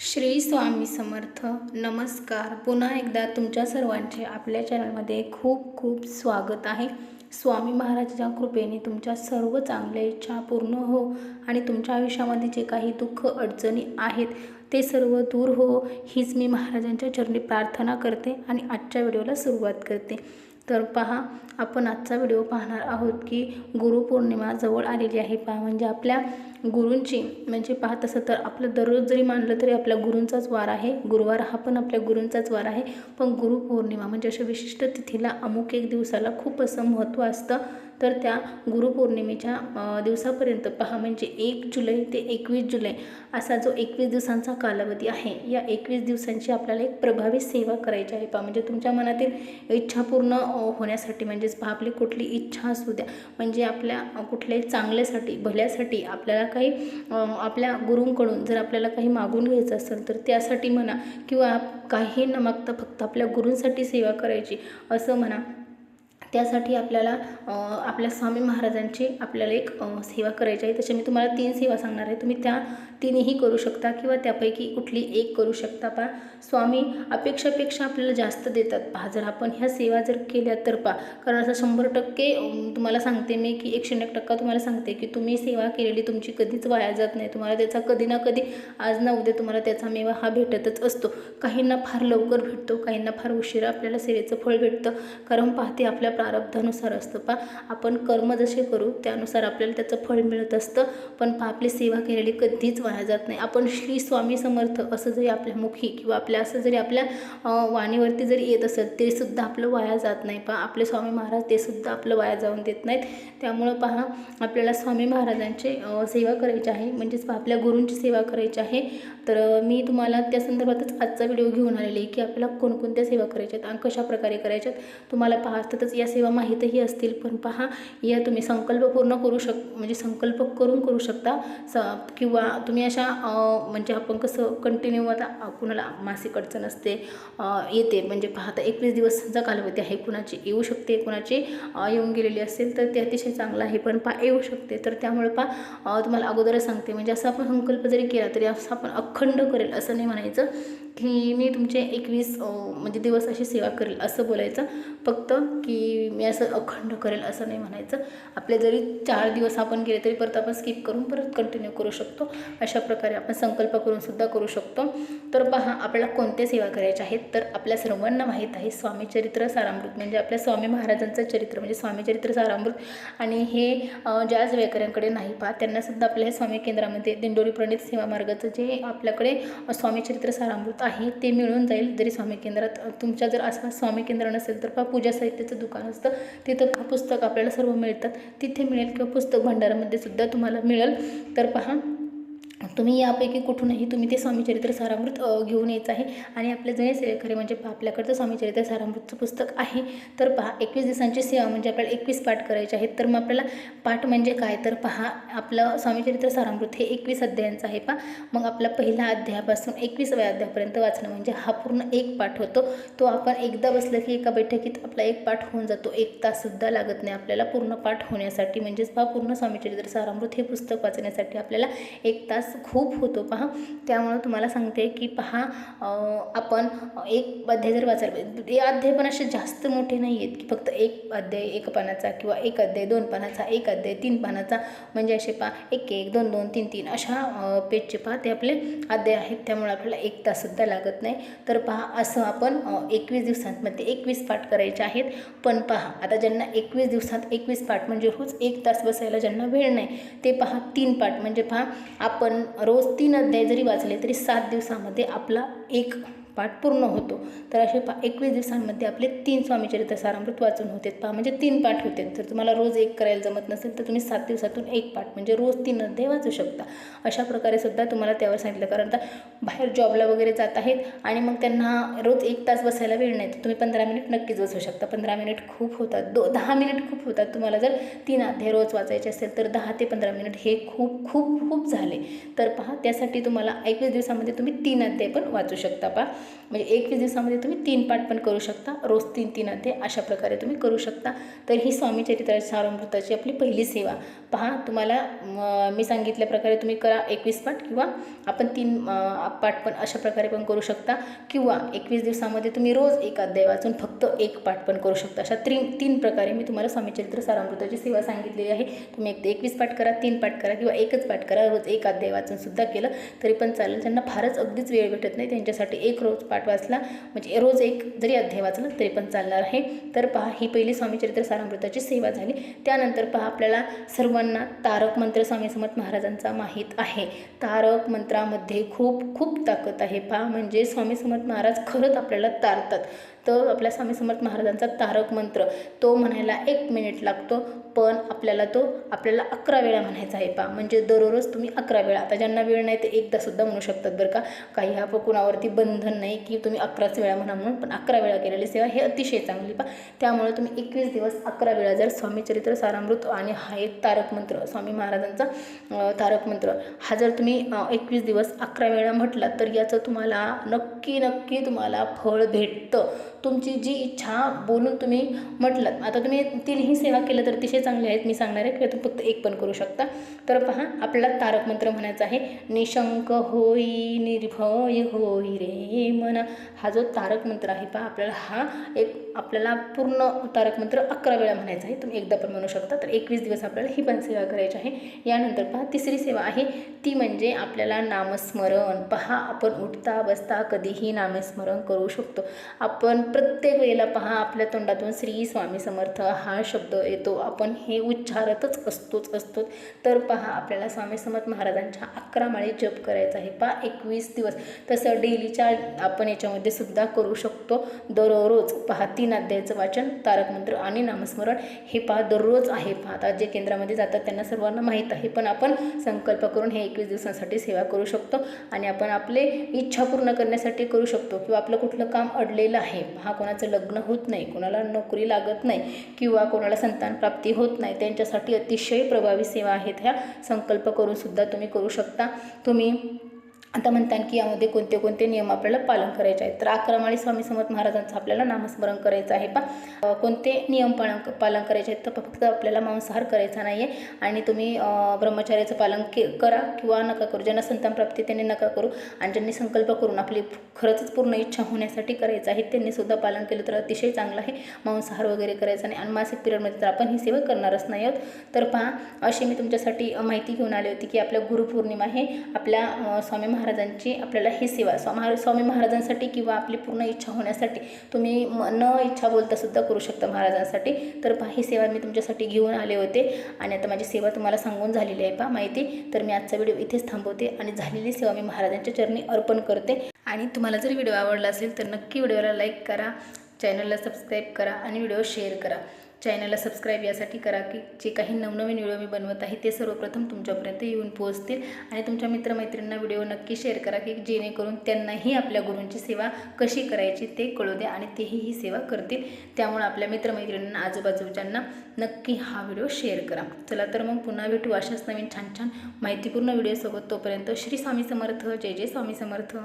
श्री स्वामी समर्थ. नमस्कार. पुन्हा एकदा तुमच्या सर्वांचे आपल्या चॅनलमध्ये खूप खूप स्वागत आहे. स्वामी महाराजांच्या कृपेने तुमच्या सर्व चांगल्या इच्छा पूर्ण हो आणि तुमच्या आयुष्यामध्ये जे काही दुःख अडचणी आहेत ते सर्व दूर हो हीच मी महाराजांच्या चरणी प्रार्थना करते आणि आजच्या व्हिडिओला सुरुवात करते. तर पहा आपण आजचा व्हिडिओ पाहणार आहोत की गुरुपौर्णिमा जवळ आलेली आहे पहा. म्हणजे आपल्या गुरूंची. म्हणजे पाहत असं तर आपलं दररोज जरी मानलं तरी आपल्या गुरूंचाच वार आहे. गुरुवार हा पण आपल्या गुरूंचाच वार आहे. पण गुरुपौर्णिमा म्हणजे अशा विशिष्ट तिथीला अमुक एक दिवसाला खूप असं महत्त्व असतं. तर त्या गुरुपौर्णिमेच्या दिवसापर्यंत पहा म्हणजे एक जुलै ते एकवीस जुलै असा जो एकवीस दिवसांचा कालावधी आहे या एकवीस दिवसांची आपल्याला एक प्रभावी सेवा करायची आहे. पहा म्हणजे तुमच्या मनातील इच्छा पूर्ण होण्यासाठी म्हणजेच पहा आपली कुठली इच्छा असू द्या म्हणजे आपल्या कुठल्याही चांगल्यासाठी भल्यासाठी आपल्याला काही आपल्या गुरूंकडून जर आपल्याला काही मागून घ्यायचं असेल तर त्यासाठी म्हणा किंवा काही न मागता फक्त आपल्या गुरूंसाठी सेवा करायची असं म्हणा. त्यासाठी आपल्याला आपल्या स्वामी महाराजांची आपल्याला एक सेवा करायची आहे. तसे मी तुम्हाला तीन सेवा सांगणार आहे. तुम्ही त्या तीनही करू शकता किंवा त्यापैकी कुठली एक करू शकता पहा. स्वामी अपेक्षापेक्षा आपल्याला जास्त देतात पहा. जर आपण ह्या सेवा जर केल्या तर पहा. कारण असं शंभर टक्के तुम्हाला सांगते मी की एकशे एक टक्का तुम्हाला सांगते की तुम्ही सेवा केलेली तुमची कधीच वाया जात नाही. तुम्हाला त्याचा कधी ना कधी आज ना उद्या तुम्हाला त्याचा मेवा हा भेटतच असतो. काहींना फार लवकर भेटतो काहींना फार उशिरा आपल्याला सेवेचं फळ भेटतं. कारण पाहते आपल्या प्रारब्धानुसार असतं. पा आपण कर्म जसे करू त्यानुसार आपल्याला त्याचं फळ मिळत असतं. पण पा आपली सेवा केलेली कधीच वाया जात नाही. आपण श्री स्वामी समर्थ असं जरी आपल्या मुखी किंवा आपल्या असं जरी आपल्या वाणीवरती जरी येत असेल तेसुद्धा आपलं वाया जात नाही. पहा आपले स्वामी महाराज ते सुद्धा आपलं वाया जाऊन देत नाहीत. त्यामुळं पहा आपल्याला स्वामी महाराजांचे सेवा करायची आहे. म्हणजेच पहा आपल्या गुरूंची सेवा करायची आहे. तर मी तुम्हाला त्या संदर्भातच आजचा व्हिडिओ घेऊन आलेले आहे की आपल्याला कोणकोणत्या सेवा करायच्या आहेत आणि कशा प्रकारे करायच्यात. तुम्हाला पाहतातच या सेवा माहीतही असतील. पण पहा या तुम्ही संकल्प पूर्ण करू शक म्हणजे संकल्प करून करू शकता. स किंवा तुम्ही अशा म्हणजे आपण कसं कंटिन्यू आता कुणाला मासिक अडचण असते येते. म्हणजे पाहता एकवीस दिवसाचा कालावधी आहे. कुणाची येऊ शकते कुणाची येऊन गेलेली असेल तर ते अतिशय चांगलं आहे. पण पा येऊ शकते. तर त्यामुळे पा तुम्हाला अगोदरच सांगते. म्हणजे असा आपण संकल्प जरी केला तरी असं आपण अखंड करेल असं नाही म्हणायचं की मी तुमचे एकवीस म्हणजे दिवस अशी सेवा करेल असं बोलायचं. फक्त की मी असं अखंड करेल असं नाही म्हणायचं. आपले जरी चार दिवस आपण गेले तरी परत आपण स्किप करून परत कंटिन्यू करू शकतो. अशा प्रकारे आपण संकल्प करूनसुद्धा करू शकतो. तर पहा आपल्याला कोणत्या सेवा करायच्या आहेत? तर आपल्या सर्वांना माहीत आहे स्वामी चरित्र सारामृत. म्हणजे आपल्या स्वामी महाराजांचं चरित्र म्हणजे स्वामी चरित्र सारामृत. आणि हे ज्या वेकऱ्यांकडे नाही पहा त्यांनासुद्धा आपल्या हे स्वामी केंद्रामध्ये दिंडोरी प्रणित सेवा मार्गाचं जे आपल्याकडे स्वामीचरित्र सारामृत आहे ते मिळून जाईल. जरी स्वामी केंद्रात तुमच्या जर आसपास स्वामी केंद्र नसेल तर पहा पूजा साहित्याचं दुकान असतं तिथं पुस्तक आपल्याला सर्व मिळतात? तिथे मिळेल किंवा पुस्तक भंडारामध्ये सुद्धा तुम्हाला मिळेल. तर पहा तुम्ही यापैकी कुठूनही तुम्ही ते स्वामीचरित्र सारामृत घेऊन यायचं आहे. आणि आपल्या जुने सेवेकरी म्हणजे पहा आपल्याकडचं स्वामीचरित्र सारामृतचं पुस्तक आहे. तर पहा एकवीस दिवसांची सेवा म्हणजे आपल्याला एकवीस पाठ करायचे आहेत. तर मग आपल्याला पाठ म्हणजे काय? तर पहा आपलं स्वामीचरित्र सारामृत हे एकवीस अध्यायांचं आहे पहा. मग आपला पहिला अध्यायापासून एकविसाव्या अध्यायापर्यंत वाचणं म्हणजे हा पूर्ण एक पाठ होतो. तो आपण एकदा बसलं की एका बैठकीत आपला एक पाठ होऊन जातो. एक ताससुद्धा लागत नाही आपल्याला पूर्ण पाठ होण्यासाठी. म्हणजेच पहा पूर्ण स्वामीचरित्र सारामृत हे पुस्तक वाचण्यासाठी आपल्याला एक तास खूप होतो. पहा त्यामुळं तुम्हाला सांगते की पहा आपण एक अध्याय जर वाचायला हे अध्याय पण असे जास्त मोठे नाही आहेत की फक्त एक अध्याय एक पानाचा किंवा एक अध्याय दोन पानाचा एक अध्याय तीन पानाचा. म्हणजे असे पहा एक एक दोन दोन तीन तीन अशा पेजचे पहा ते आपले अध्याय आहेत. त्यामुळे आपल्याला एक ताससुद्धा लागत नाही. तर पहा असं आपण एकवीस दिवसांमध्ये एकवीस पाठ करायचे आहेत. पण पहा आता ज्यांना एकवीस दिवसात एकवीस पाठ म्हणजे रोज एक तास बसायला ज्यांना वेळ नाही ते पहा तीन पाठ. म्हणजे पहा आपण रोज तीन अध्याय जरी वाचले तरी सात दिवसामध्ये आपला एक पाठ पूर्ण होतो. तर असे पा एकवीस दिवसांमध्ये आपले तीन स्वामीचरित्र सारामृत वाचून होते पहा म्हणजे तीन पाठ होते जर तुम्हाला रोज एक करायला जमत नसेल तर तुम्ही सात दिवसातून एक पाठ म्हणजे रोज तीन अध्याय वाचू शकता. अशा प्रकारे सुद्धा तुम्हाला त्यावर सांगितलं. कारण आता बाहेर जॉबला वगैरे जात आहेत आणि मग त्यांना रोज एक तास बसायला वेळ नाही. तर तुम्ही पंधरा मिनिट नक्कीच बसू शकता. पंधरा मिनिट खूप होतात. दो दहा मिनिट खूप होतात. तुम्हाला जर तीन अध्याय रोज वाचायचे असेल तर दहा ते पंधरा मिनिट हे खूप खूप खूप झाले. तर पहा त्यासाठी तुम्हाला एकवीस दिवसामध्ये तुम्ही तीन अध्याय पण वाचू शकता. पहा म्हणजे एकवीस दिवसामध्ये तुम्ही तीन पाठ पण करू शकता रोज तीन तीन अध्याय अशा प्रकारे तुम्ही करू शकता. तर ही स्वामी चरित्राच्या सारामृताची आपली पहिली सेवा. पहा तुम्हाला मी सांगितल्याप्रकारे तुम्ही करा एकवीस पाठ किंवा आपण तीन पाठ पण अशा प्रकारे पण करू शकता. किंवा एकवीस दिवसामध्ये तुम्ही रोज एक अध्याय वाचून फक्त एक पाठ पण करू शकता. अशा तीन तीन प्रकारे मी तुम्हाला स्वामी चरित्र सारामृताची सेवा सांगितलेली आहे. तुम्ही एक एकवीस पाठ करा तीन पाठ करा किंवा एकच पाठ करा. रोज एक अध्याय वाचून सुद्धा केलं तरी पण चालेल. ज्यांना फारच अगदीच वेळ भेटत नाही. त्यांच्यासाठी एक रोज रोज पाठ वाचला. म्हणजे रोज एक जरी अध्याय वाचला तरी पण चालणार आहे. तर पहा ही पहिली स्वामी चरित्र सारामृताची सेवा झाली. त्यानंतर पहा आपल्याला सर्वांना तारक मंत्र स्वामी समर्थ महाराजांचा माहीत आहे. तारक मंत्रामध्ये खूप खूप ताकद आहे. पहा म्हणजे स्वामी समर्थ महाराज खरंच आपल्याला तारतात. तर आपल्या स्वामी समर्थ महाराजांचा तारक मंत्र तो म्हणायला एक मिनिट लागतो पण आपल्याला तो आपल्याला अकरा वेळा म्हणायचा आहे पा म्हणजे दररोज तुम्ही अकरा वेळा. आता ज्यांना वेळ नाही ते एकदासुद्धा म्हणू शकतात बरं का. काही हा कुणावरती बंधन नाही की तुम्ही अकराच वेळा म्हणा म्हणून पण अकरा वेळा केलेली सेवा हे अतिशय चांगली पा त्यामुळे तुम्ही एकवीस दिवस अकरा वेळा जर स्वामी चरित्र सारामृत आणि हा एक तारक मंत्र स्वामी महाराजांचा तारक मंत्र हा जर तुम्ही एकवीस दिवस अकरा वेळा म्हटला तर याचं तुम्हाला नक्की नक्की तुम्हाला फळ भेटतं. तुमची जी इच्छा बोलून तुम्ही म्हटलं आता तुम्ही तीनही सेवा केल्या तर अतिशय चांगले आहेत मी सांगणार आहे किंवा तुम्ही फक्त एक पण करू शकता. तर पहा आपल्याला तारक मंत्र म्हणायचा आहे निशंक होई निर्भय होई रे मना. हा जो तारक मंत्र आहे पहा आपल्याला हा एक आपल्याला पूर्ण तारक मंत्र अकरा वेळा म्हणायचा आहे तुम्ही एकदा पण म्हणू शकता. तर एकवीस दिवस आपल्याला ही पण सेवा करायची आहे. यानंतर पहा तिसरी सेवा आहे ती म्हणजे आपल्याला नामस्मरण. पहा आपण उठता बसता कधीही नामस्मरण करू शकतो. आपण प्रत्येक वेळेला पहा आपल्या तोंडातून श्री स्वामी समर्थ हा शब्द येतो. आपण हे उच्चारतच असतोच असतो तर पहा आपल्याला स्वामी समर्थ महाराजांच्या अकरा माळी जप करायचा आहे. पहा एकवीस दिवस. तसं डेलीच्या आपण याच्यामध्ये सुद्धा करू शकतो. दररोज पहा तीन अध्यायाचं वाचन तारक मंत्र आणि नामस्मरण हे पहा दररोज आहे. पहा आता जे केंद्रामध्ये जातात त्यांना सर्वांना माहीत आहे. पण आपण संकल्प करून हे एकवीस दिवसांसाठी सेवा करू शकतो. आणि आपण आपले इच्छा पूर्ण करण्यासाठी करू शकतो. किंवा आपलं कुठलं काम अडलेलं आहे. हा कोणाचं लग्न होत नाही कोणाला नोकरी लागत नाही किंवा कोणाला संतान प्राप्ती होत नाही त्यांच्यासाठी अतिशय प्रभावी सेवा आहेत ह्या संकल्प करूनसुद्धा तुम्ही करू शकता. तुम्ही आता म्हणतात की यामध्ये कोणते कोणते नियम आपल्याला पालन करायचे आहेत. तर अकरामाळी स्वामी समर्थ महाराजांचं आपल्याला नामस्मरण करायचं आहे पा कोणते नियम पालन पालन करायचे आहेत तर फक्त आपल्याला मांसाहार करायचा नाही आहे आणि तुम्ही ब्रह्मचार्याचं पालन के करा किंवा नका करू. ज्यांना संतान प्राप्ती त्यांनी नका करू आणि ज्यांनी संकल्प करून आपली खरंच पूर्ण इच्छा होण्यासाठी करायचं आहे त्यांनी सुद्धा पालन केलं तर अतिशय चांगलं आहे. मांसाहार वगैरे करायचा नाही आणि मासिक पिरियडमध्ये तर आपण ही सेवा करणारच नाही आहोत. तर पहा अशी मी तुमच्यासाठी माहिती घेऊन आली होती की आपल्या गुरुपौर्णिमा हे आपल्या स्वामी महाराजांची आपल्याला ही सेवा स्वा महा स्वामी महाराजांसाठी किंवा आपली पूर्ण इच्छा होण्यासाठी तुम्ही न इच्छा बोलतासुद्धा करू शकता महाराजांसाठी. तर पहा ही सेवा मी तुमच्यासाठी घेऊन आले होते आणि आता माझी सेवा तुम्हाला सांगून झालेली आहे. पहा माहिती? तर मी आजचा व्हिडिओ इथेच थांबवते आणि झालेली सेवा मी महाराजांच्या चरणी अर्पण करते. आणि तुम्हाला जर व्हिडिओ आवडला असेल तर नक्की व्हिडिओला लाईक करा चॅनलला सबस्क्राईब करा आणि व्हिडिओ शेअर करा. चॅनलला सबस्क्राईब यासाठी करा की जे काही नवनवीन व्हिडिओ मी बनवत आहे ते सर्वप्रथम तुमच्यापर्यंत येऊन पोहोचतील. आणि तुमच्या मित्रमैत्रिणींना व्हिडिओ नक्की शेअर करा की जेणेकरून त्यांनाही आपल्या गुरूंची सेवा कशी करायची ते कळू द्या आणि तेही ही सेवा करतील. त्यामुळे आपल्या मित्रमैत्रिणींना आजूबाजूच्यांना नक्की हा व्हिडिओ शेअर करा. चला तर मग पुन्हा भेटू अशाच नवीन छान छान माहितीपूर्ण व्हिडिओसोबत. तोपर्यंत श्री स्वामी समर्थ. जय जय स्वामी समर्थ.